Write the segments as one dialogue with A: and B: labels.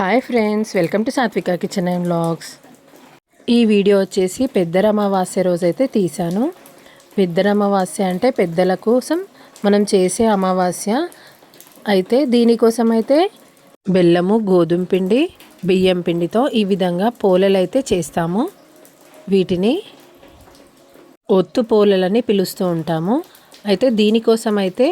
A: Hi friends welcome to Sathvika kitchen and vlogs ఈ video వచ్చేసి పెద్దర అమావాస్య రోజైతే తీశాను. పెద్దర అమావాస్య అంటే పెద్దల కోసం మనం చేసే అమావాస్య. అయితే దీనికోసం అయితే బెల్లము గోధుమ పిండి బియ్యం పిండితో ఈ విధంగా పోలలు అయితే చేస్తాము. వీటిని ఒత్తు పోలలని పిలుస్తూ ఉంటాము. అయితే దీనికోసం అయితే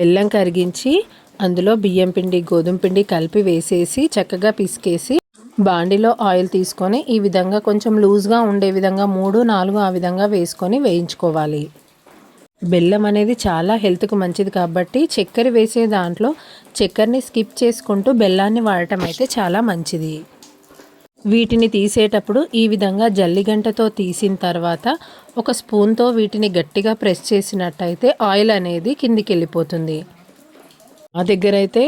A: బెల్లం కరిగించి అందులో బియ్యం పిండి గోధుమ పిండి కలిపి వేసేసి చక్కగా పిసికేసి బాండిలో ఆయిల్ తీసుకొని ఈ విధంగా కొంచెం లూజ్గా ఉండే విధంగా మూడు నాలుగు ఆ విధంగా వేసుకొని వేయించుకోవాలి. బెల్లం అనేది చాలా హెల్త్కు మంచిది కాబట్టి చక్కెర వేసే దాంట్లో చక్కెరని స్కిప్ చేసుకుంటూ బెల్లాన్ని వాడటం అయితే చాలా మంచిది. వీటిని తీసేటప్పుడు ఈ విధంగా జల్లిగంటతో తీసిన తర్వాత ఒక స్పూన్తో వీటిని గట్టిగా ప్రెస్ చేసినట్టయితే ఆయిల్ అనేది కిందికి వెళ్ళిపోతుంది. మా దగ్గర అయితే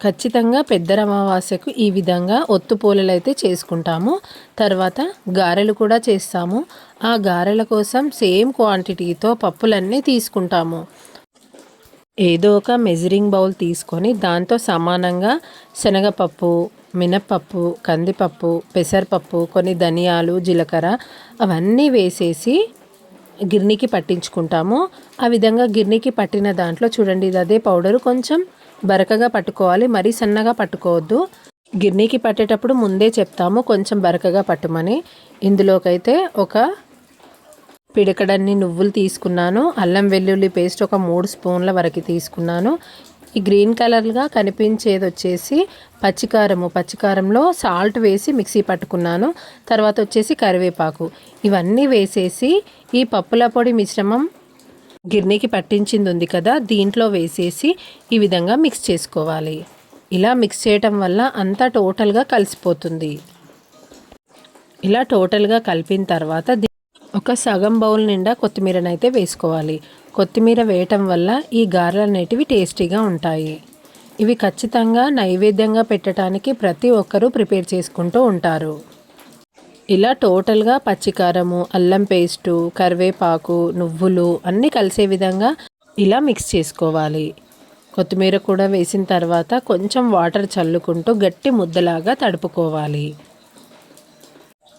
A: ఖచ్చితంగా పెద్ద అమావాస్యకు ఈ విధంగా ఒత్తు పూలలు అయితే చేసుకుంటాము. తర్వాత గారెలు కూడా చేస్తాము. ఆ గారెల కోసం సేమ్ క్వాంటిటీతో పప్పులన్నీ తీసుకుంటాము. ఏదో ఒక మెజరింగ్ బౌల్ తీసుకొని దాంతో సమానంగా శనగపప్పు మినప్పప్పు కందిపప్పు పెసరపప్పు కొన్ని ధనియాలు జీలకర్ర అవన్నీ వేసేసి గిర్నీకి పట్టించుకుంటాము. ఆ విధంగా గిర్నికి పట్టిన దాంట్లో చూడండి ఇది అదే పౌడరు. కొంచెం బరకగా పట్టుకోవాలి. మరీ సన్నగా పట్టుకోవద్దు. గిర్నీకి పట్టేటప్పుడు ముందే చెప్తాము కొంచెం బరకగా పట్టుమని. ఇందులోకైతే ఒక పిడకడన్ని నువ్వులు తీసుకున్నాను. అల్లం వెల్లుల్లి పేస్ట్ ఒక మూడు స్పూన్ల వరకు తీసుకున్నాను. ఈ గ్రీన్ కలర్గా కనిపించేది వచ్చేసి పచ్చికారము. పచ్చికారంలో సాల్ట్ వేసి మిక్సీ పట్టుకున్నాను. తర్వాత వచ్చేసి కరివేపాకు. ఇవన్నీ వేసేసి ఈ పప్పుల పొడి మిశ్రమం గిర్నీకి పట్టించింది ఉంది కదా దీంట్లో వేసేసి ఈ విధంగా మిక్స్ చేసుకోవాలి. ఇలా మిక్స్ చేయటం వల్ల అంతా టోటల్గా కలిసిపోతుంది. ఇలా టోటల్గా కలిపిన తర్వాత ఒక సగం బౌల్ నిండా కొత్తిమీరనైతే వేసుకోవాలి. కొత్తిమీర వేయటం వల్ల ఈ గారెలు అనేటివి టేస్టీగా ఉంటాయి. ఇవి ఖచ్చితంగా నైవేద్యంగా పెట్టడానికి ప్రతి ఒక్కరూ ప్రిపేర్ చేసుకుంటూ ఉంటారు. ఇలా టోటల్గా పచ్చికారము అల్లం పేస్టు కరివేపాకు నువ్వులు అన్నీ కలిసే విధంగా ఇలా మిక్స్ చేసుకోవాలి. కొత్తిమీర కూడా వేసిన తర్వాత కొంచెం వాటర్ చల్లుకుంటూ గట్టి ముద్దలాగా తడుపుకోవాలి.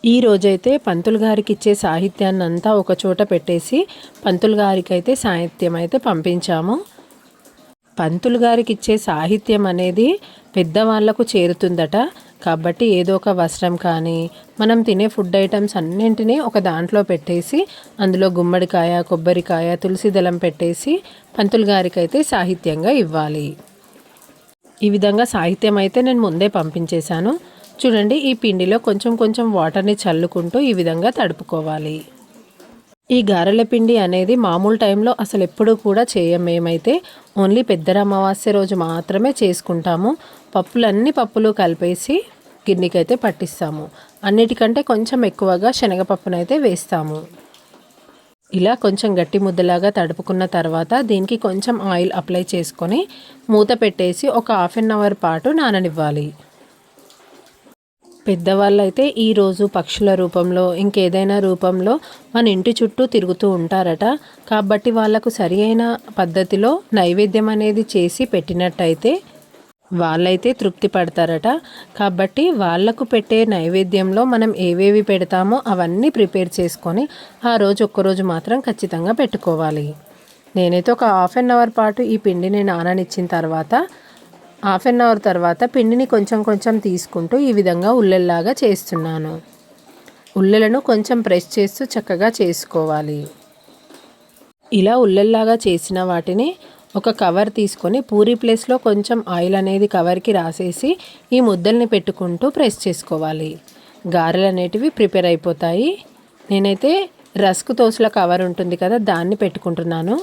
A: ఈ రోజైతే పంతులు గారికి ఇచ్చే సాహిత్యాన్ని అంతా ఒక చోట పెట్టేసి పంతులు గారికి అయితే సాహిత్యం అయితే పంపించాము. పంతులు గారికి ఇచ్చే సాహిత్యం అనేది పెద్దవాళ్ళకు చేరుతుందట. కాబట్టి ఏదో ఒక వస్త్రం కానీ మనం తినే ఫుడ్ ఐటమ్స్ అన్నింటినీ ఒక దాంట్లో పెట్టేసి అందులో గుమ్మడికాయ కొబ్బరికాయ తులసి దళం పెట్టేసి పంతులు గారికి అయితే సాహిత్యంగా ఇవ్వాలి. ఈ విధంగా సాహిత్యం అయితే నేను ముందే పంపించేశాను. చూడండి ఈ పిండిలో కొంచెం కొంచెం వాటర్ని చల్లుకుంటూ ఈ విధంగా తడుపుకోవాలి. ఈ గారెల పిండి అనేది మామూలు టైంలో అసలు ఎప్పుడూ కూడా చేయం మేమైతే. ఓన్లీ పెద్దర అమావాస్య రోజు మాత్రమే చేసుకుంటాము. పప్పులన్నీ పప్పులు కలిపేసి గిన్నెకైతే పట్టిస్తాము. అన్నిటికంటే కొంచెం ఎక్కువగా శనగపప్పునైతే వేస్తాము. ఇలా కొంచెం గట్టి ముద్దలాగా తడుపుకున్న తర్వాత దీనికి కొంచెం ఆయిల్ అప్లై చేసుకొని మూత పెట్టేసి ఒక హాఫ్ అన్ అవర్ పాటు నాననివ్వాలి. పెద్దవాళ్ళు అయితే ఈరోజు పక్షుల రూపంలో ఇంకేదైనా రూపంలో మన ఇంటి చుట్టూ తిరుగుతూ ఉంటారట. కాబట్టి వాళ్ళకు సరి అయిన పద్ధతిలో నైవేద్యం అనేది చేసి పెట్టినట్టయితే వాళ్ళైతే తృప్తి పడతారట. కాబట్టి వాళ్ళకు పెట్టే నైవేద్యంలో మనం ఏవేవి పెడతామో అవన్నీ ప్రిపేర్ చేసుకొని ఆ రోజు ఒక్కరోజు మాత్రం ఖచ్చితంగా పెట్టుకోవాలి. నేనైతే ఒక హాఫ్ అన్ అవర్ పాటు ఈ పిండిని నాననిచ్చిన తర్వాత హాఫ్ అన్ అవర్ తర్వాత పిండిని కొంచెం కొంచెం తీసుకుంటూ ఈ విధంగా ఉల్లెల్లాగా చేస్తున్నాను. ఉల్లెలను కొంచెం ప్రెస్ చేస్తూ చక్కగా చేసుకోవాలి. ఇలా ఉల్లెల్లాగా చేసిన వాటిని ఒక కవర్ తీసుకొని పూరి ప్లేస్లో కొంచెం ఆయిల్ అనేది కవర్కి రాసేసి ఈ ముద్దల్ని పెట్టుకుంటూ ప్రెస్ చేసుకోవాలి. గారెలు అనేటివి ప్రిపేర్ అయిపోతాయి. నేనైతే రస్క్ తోసుల కవర్ ఉంటుంది కదా దాన్ని పెట్టుకుంటున్నాను.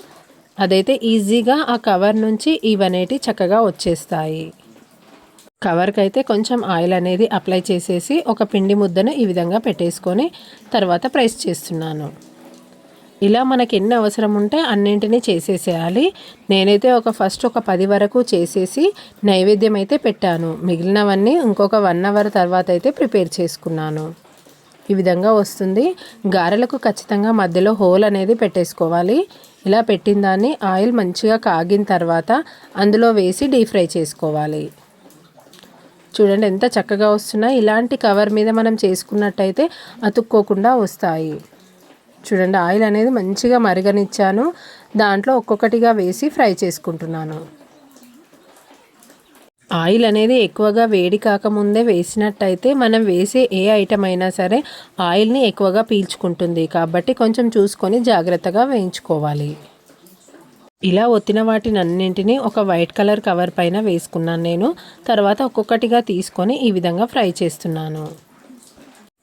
A: అదైతే ఈజీగా ఆ కవర్ నుంచి ఇవనేటి చక్కగా వచ్చేస్తాయి. కవర్కి అయితే కొంచెం ఆయిల్ అనేది అప్లై చేసేసి ఒక పిండి ముద్దను ఈ విధంగా పెట్టేసుకొని తర్వాత ప్రెస్ చేస్తున్నాను. ఇలా మనకి ఎన్ని అవసరం ఉంటే అన్నింటినీ చేసేసేయాలి. నేనైతే ఒక ఫస్ట్ ఒక పది వరకు చేసేసి నైవేద్యం అయితే పెట్టాను. మిగిలినవన్నీ ఇంకొక వన్ అవర్ తర్వాత అయితే ప్రిపేర్ చేసుకున్నాను. ఈ విధంగా వస్తుంది. గారెలకు ఖచ్చితంగా మధ్యలో హోల్ అనేది పెట్టేసుకోవాలి. ఇలా పెట్టిన దాన్ని ఆయిల్ మంచిగా కాగిన తర్వాత అందులో వేసి డీప్ ఫ్రై చేసుకోవాలి. చూడండి ఎంత చక్కగా వస్తున్నాయి. ఇలాంటి కవర్ మీద మనం చేసుకున్నట్టయితే అతుక్కోకుండా వస్తాయి. చూడండి ఆయిల్ అనేది మంచిగా మరగనిచ్చాను. దాంట్లో ఒక్కొక్కటిగా వేసి ఫ్రై చేసుకుంటున్నాను. ఆయిల్ అనేది ఎక్కువగా వేడి కాకముందే వేసినట్టయితే మనం వేసే ఏ ఐటమ్ అయినా సరే ఆయిల్ని ఎక్కువగా పీల్చుకుంటుంది. కాబట్టి కొంచెం చూసుకొని జాగ్రత్తగా వేయించుకోవాలి. ఇలా ఒత్తిన వాటిని అన్నింటినీ ఒక వైట్ కలర్ కవర్ పైన వేసుకున్నాను నేను. తర్వాత ఒక్కొక్కటిగా తీసుకొని ఈ విధంగా ఫ్రై చేస్తున్నాను.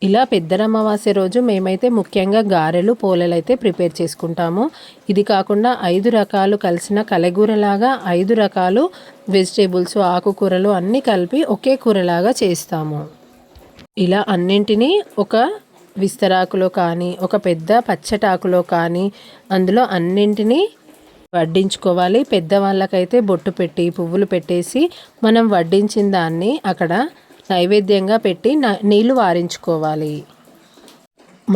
A: ఇలా పెద్దరమావాస్య రోజు మేమైతే ముఖ్యంగా గారెలు పోలలు అయితే ప్రిపేర్ చేసుకుంటాము. ఇది కాకుండా ఐదు రకాలు కలిసిన కలగూరలాగా ఐదు రకాలు వెజిటేబుల్స్ ఆకుకూరలు అన్నీ కలిపి ఒకే కూరలాగా చేస్తాము. ఇలా అన్నింటినీ ఒక విస్తరాకులో కానీ ఒక పెద్ద పచ్చటాకులో కానీ అందులో అన్నింటినీ వడ్డించుకోవాలి. పెద్దవాళ్ళకైతే బొట్టు పెట్టి పువ్వులు పెట్టేసి మనం వడ్డించిన దాన్ని అక్కడ నైవేద్యంగా పెట్టి నీళ్ళు వారించుకోవాలి.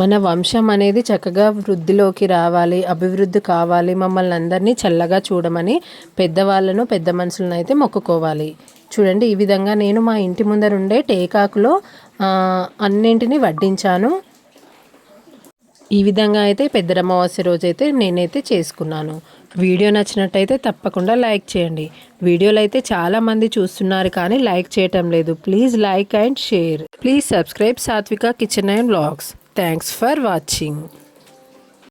A: మన వంశం అనేది చక్కగా వృద్ధిలోకి రావాలి అభివృద్ధి కావాలి మమ్మల్ని అందరినీ చల్లగా చూడమని పెద్దవాళ్ళను పెద్ద మనుషులను అయితే మొక్కుకోవాలి. చూడండి ఈ విధంగా నేను మా ఇంటి ముందరుండే టేకాకులో అన్నింటినీ వడ్డించాను. ఈ విధంగా అయితే పెద్ద అమావాస్య రోజు అయితే నేనైతే చేసుకున్నాను. వీడియో నచ్చినట్టయితే తప్పకుండా లైక్ చేయండి. వీడియోలు అయితే చాలామంది చూస్తున్నారు కానీ లైక్ చేయటం లేదు. Please like and share. Please subscribe Sathvika kitchen and blogs. Thanks for watching.